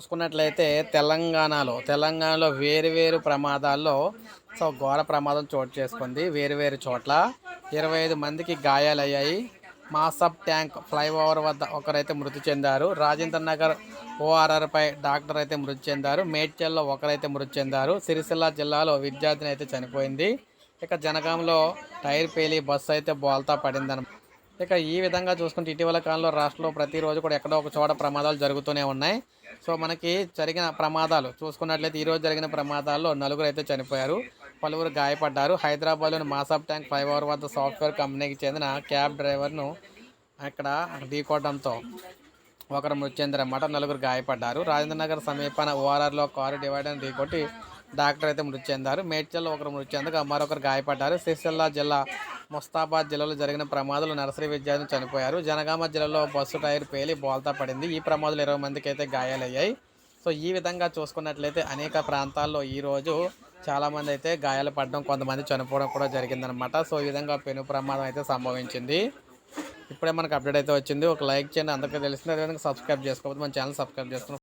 చూసుకున్నట్లయితే తెలంగాణలో తెలంగాణలో వేరు వేరు ప్రమాదాల్లో సో ఘోర ప్రమాదం చోటు చేసుకుంది వేరు వేరు చోట్ల. ఇరవై ఐదు మందికి గాయాలయ్యాయి. మాసబ్ ట్యాంక్ ఫ్లైఓవర్ వద్ద ఒకరైతే మృతి చెందారు. రాజేంద్ర నగర్ ఓఆర్ఆర్పై డాక్టర్ అయితే మృతి చెందారు. మేడ్చల్లో ఒకరైతే మృతి చెందారు. సిరిసిల్ల జిల్లాలో విద్యార్థిని అయితే చనిపోయింది. ఇక జనగాంలో టైర్ పేలి బస్సు అయితే బోల్తా పడిందన్నమాట ఇక ఈ విధంగా చూసుకుంటే ఇటీవల కాలంలో రాష్ట్రంలో ప్రతిరోజు కూడా ఎక్కడో ఒక చోట ప్రమాదాలు జరుగుతూనే ఉన్నాయి. సో మనకి జరిగిన ప్రమాదాలు చూసుకున్నట్లయితే ఈరోజు జరిగిన ప్రమాదాల్లో నలుగురు అయితే చనిపోయారు. పలువురు గాయపడ్డారు. హైదరాబాద్లోని మాసాబ్ ట్యాంక్ ఫైవ్ అవర్ వద్ద సాఫ్ట్వేర్ కంపెనీకి చెందిన క్యాబ్ డ్రైవర్ను అక్కడ ఢీకోవడంతో ఒకరు మృతి చెందారన్నమాట నలుగురు గాయపడ్డారు. రాజేంద్ర నగర్ సమీపాన ఓఆర్ఆర్లో కారు డివైడర్ ఢీకొట్టి డాక్టర్ అయితే మృతి చెందారు మేడ్చల్లో ఒకరు మృతి చెందగా మరొకరు గాయపడ్డారు. సిరిసిల్ల జిల్లా ముస్తాబాద్ జిల్లాలో జరిగిన ప్రమాదంలో నర్సరీ విద్యార్థి చనిపోయారు. జనగామ జిల్లాలో బస్సు టైర్ పేలి బోల్తా పడింది. ఈ ప్రమాదంలో ఇరవై మందికి అయితే గాయాలయ్యాయి. సో ఈ విధంగా చూసుకున్నట్లయితే అనేక ప్రాంతాల్లో ఈరోజు చాలామంది అయితే గాయాలు పడడం కొంతమంది చనిపోవడం కూడా జరిగిందనమాట సో ఈ విధంగా పెను ప్రమాదం అయితే సంభవించింది. ఇప్పుడే మనకు అప్డేట్ అయితే వచ్చింది. ఒక లైక్ చేయండి. అందరికీ తెలిసింది. అదేవిధంగా సబ్స్క్రైబ్ చేసుకోవద్దు మన ఛానల్ సబ్స్క్రైబ్ చేసుకుని